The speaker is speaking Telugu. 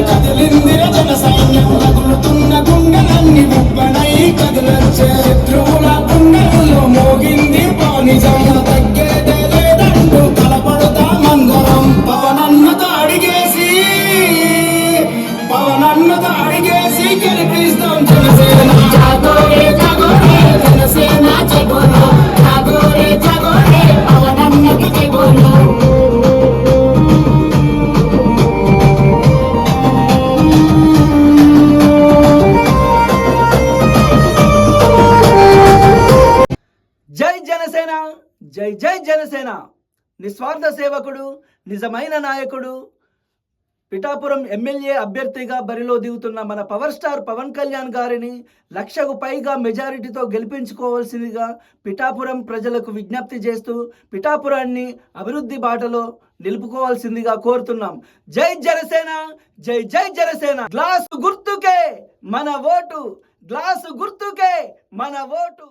కదిలి కదిలిందిర జన సైన్యం కదులుతున్న గుండెలన్నీ ఉబ్బనై కదిలొచ్చే శత్రువుల గుండెల్లో మోగింది పానిజం తగ్గేదే లేదంటూ కలపడతామందరం పవనన్న తాడిగేసి పవనన్న తాడిగేసి గెలిపిస్తాం జనసే జై జనసేన జై జై జనసేన. నిస్వార్థ సేవకుడు నిజమైన నాయకుడు పిఠాపురం ఎమ్మెల్యే అభ్యర్థిగా బరిలో దిగుతున్న మన పవర్ స్టార్ పవన్ కళ్యాణ్ గారిని లక్షకు పైగా మెజారిటీతో గెలిపించుకోవాల్సిందిగా పిఠాపురం ప్రజలకు విజ్ఞప్తి చేస్తూ పిఠాపురాన్ని అభివృద్ధి బాటలో నిలుపుకోవాల్సిందిగా కోరుతున్నాం. జై జనసేన జై జై జనసేన. గ్లాసు గుర్తుకే మన ఓటు గ్లాసు గుర్తుకే మన ఓటు.